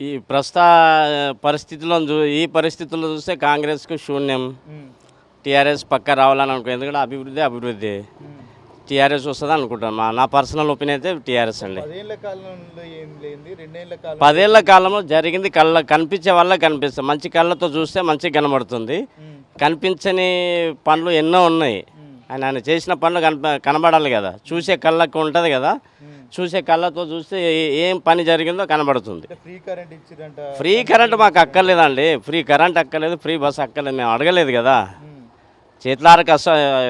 ఈ ప్రస్తుత పరిస్థితుల్లో చూ ఈ పరిస్థితుల్లో చూస్తే కాంగ్రెస్కు శూన్యం. టీఆర్ఎస్ పక్క రావాలని అనుకో ఎందుకంటే అభివృద్ధి అభివృద్ధి. టీఆర్ఎస్ వస్తుంది అనుకుంటాను. మా నా పర్సనల్ ఒపీనియన్ అయితే టీఆర్ఎస్ అండి. పదేళ్ళ కాలంలో జరిగింది కళ్ళ కనిపించే వల్ల కనిపిస్తుంది మంచి కళ్ళతో చూస్తే మంచిగా కనబడుతుంది. కనిపించని పనులు ఎన్నో ఉన్నాయి. ఆయన ఆయన చేసిన పనులు కనప కనబడాలి కదా. చూసే కళ్ళకు ఉంటుంది కదా. చూసే కళ్ళతో చూస్తే ఏ- పని జరిగిందో కనబడుతుంది. ఫ్రీ కరెంట్ ఇచ్చిరంట. ఫ్రీ కరెంట్ మాకు అక్కర్లేదండి. ఫ్రీ కరెంట్ అక్కర్లేదు ఫ్రీ బస్ అక్కర్లేదు. మేము అడగలేదు కదా. చేతులార కష్ట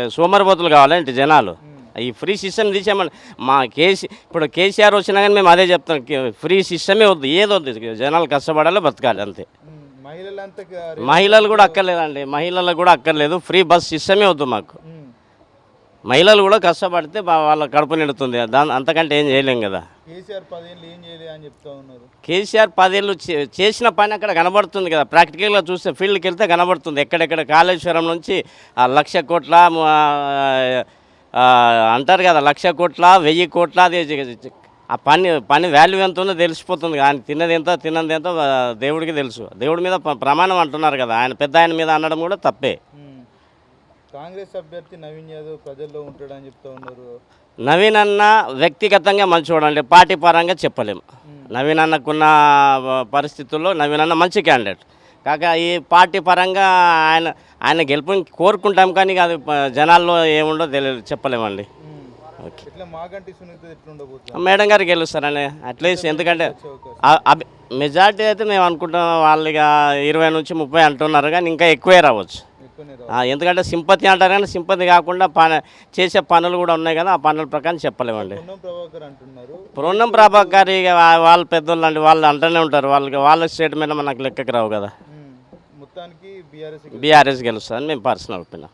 సోమరిపోతులు కావాలంటే జనాలు. ఈ ఫ్రీ సిస్టమ్ తీసేమని మా కేసీ ఇప్పుడు కేసీఆర్ వచ్చినా కానీ మేము అదే చెప్తాం. ఫ్రీ సిస్టమే వద్దు. ఏది వద్దు? జనాలు కష్టపడాలి బతకాలి అంతే. మహిళలు కూడా అక్కర్లేదండి. మహిళలకు కూడా అక్కర్లేదు. ఫ్రీ బస్ సిస్టమే వద్దు మాకు. మహిళలు కూడా కష్టపడితే వాళ్ళ కడుపు నిండుతుంది. దాని అంతకంటే ఏం చేయలేం కదా. కేసీఆర్ పదేళ్ళు ఏం అని చెప్తా ఉన్నారు. కేసీఆర్ పదేళ్ళు చేసిన పని అక్కడ కనబడుతుంది కదా. ప్రాక్టికల్గా చూస్తే ఫీల్డ్కి వెళ్తే కనబడుతుంది. ఎక్కడెక్కడ కాళేశ్వరం నుంచి ఆ లక్ష కోట్ల అంటారు కదా లక్ష కోట్ల వెయ్యి కోట్ల అది ఆ పని పని వాల్యూ ఎంత ఉందో తెలిసిపోతుంది. ఆయన తిన్నది ఎంత తిన్నది ఎంత దేవుడికి తెలుసు. దేవుడి మీద ప్ర- ప్రమాణం అంటున్నారు కదా. ఆయన పెద్ద ఆయన మీద అనడం కూడా తప్పే. కాంగ్రెస్ అభ్యర్థి నవీన్ యాదవ్ ప్రజల్లో ఉంటాడని చెప్తా ఉన్నారు. నవీన్ అన్న వ్యక్తిగతంగా మంచివాడు అంటే పార్టీ పరంగా చెప్పలేము. నవీన్ అన్నకున్న పరిస్థితుల్లో నవీన్ అన్న మంచి క్యాండిడేట్ కాక ఈ పార్టీ పరంగా ఆయన ఆయన గెలుపుని కోరుకుంటాం కానీ అది జనాల్లో ఏముండో తెలియదు చెప్పలేమండి. మేడం గారు గెలుస్తారని అట్లీస్ట్ ఎందుకంటే మెజార్టీ అయితే మేము అనుకుంటున్నాం వాళ్ళు ఇక ఇరవై నుంచి ముప్పై అంటున్నారు కానీ ఇంకా ఎక్కువే రావచ్చు. ఎందుకంటే సింపతి అంటారు కానీ సింపతి కాకుండా పని చేసే పనులు కూడా ఉన్నాయి కదా ఆ పనుల ప్రకారం చెప్పలేమండి. పొన్నం ప్రభాకర్ అంటున్నారు. పూర్ణం ప్రభాకర్ వాళ్ళ పెద్దోళ్ళు అంటే వాళ్ళు అంటూనే ఉంటారు వాళ్ళకి వాళ్ళ స్టేట్మెంట్ మనకు లెక్కకి రావు కదా. బీఆర్ఎస్ బీఆర్ఎస్ గెలుస్తుందని మేము పర్సనల్ ఒపీనియన్.